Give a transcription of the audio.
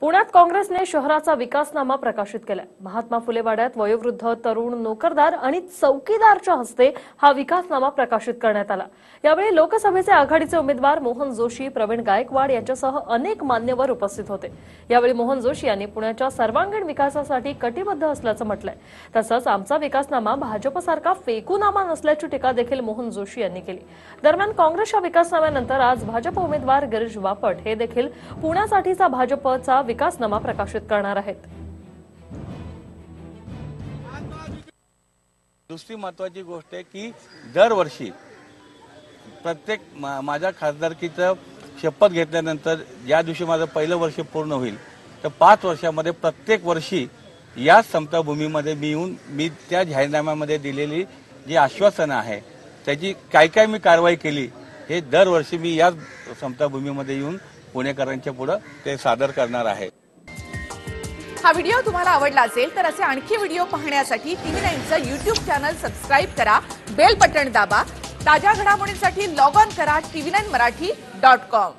पुण्यात काँग्रेसने शहराचा विकासनामा प्रकाशित केलाय. महात्मा फुले वाड्यात वयोवृद्ध तरुण नोकरदार आणि चौकीदारच्या हस्ते हा विकासनामा प्रकाशित करण्यात आला. यावेळी लोकसभेचे आघाडीचे उमेदवार मोहन जोशी प्रवीण गायकवाड यांच्यासह अनेक मान्यवर उपस्थित होते. यावेळी मोहन जोशी यांनी पुण्याच्या सर्वांगीण विकासासाठी कटिबद्ध असल्याचं म्हटलंय. तसंच आमचा विकासनामा भाजपसारखा फेकूनामा नसल्याची टीका देखील मोहन जोशी यांनी केली. दरम्यान काँग्रेसच्या विकासनाम्यानंतर आज भाजप उमेदवार गिरीश बापट हे देखील पुण्यासाठीचा भाजपचा विकासनामा प्रकाशित करणार आहेत. दुसरी महत्वाची गोष्ट आहे की दरवर्षी प्रत्येक मा- माझ्या खासदारकीचं शपथ घेतल्यानंतर ज्या दिवशी माझं पहिलं वर्ष पूर्ण होईल. तर पाच वर्षामध्ये प्रत्येक वर्षी याच समताभूमीमध्ये मी येऊन मी त्या जाहीरनाम्यामध्ये दिलेली जी आश्वासनं आहे त्याची काय काय मी कारवाई केली हे दरवर्षी मी याच समताभूमीमध्ये येऊन पुणेकरांच्या पुढं ते सादर करणार आहे. हा व्हिडिओ तुम्हाला आवडला असेल तर असे आणखी व्हिडिओ पाहण्यासाठी टीव्ही नाईनचं युट्यूब चॅनल सबस्क्राईब करा बेल बटन दाबा ताज्या घडामोडींसाठी लॉग ऑन करा TV nine Marathi dot com.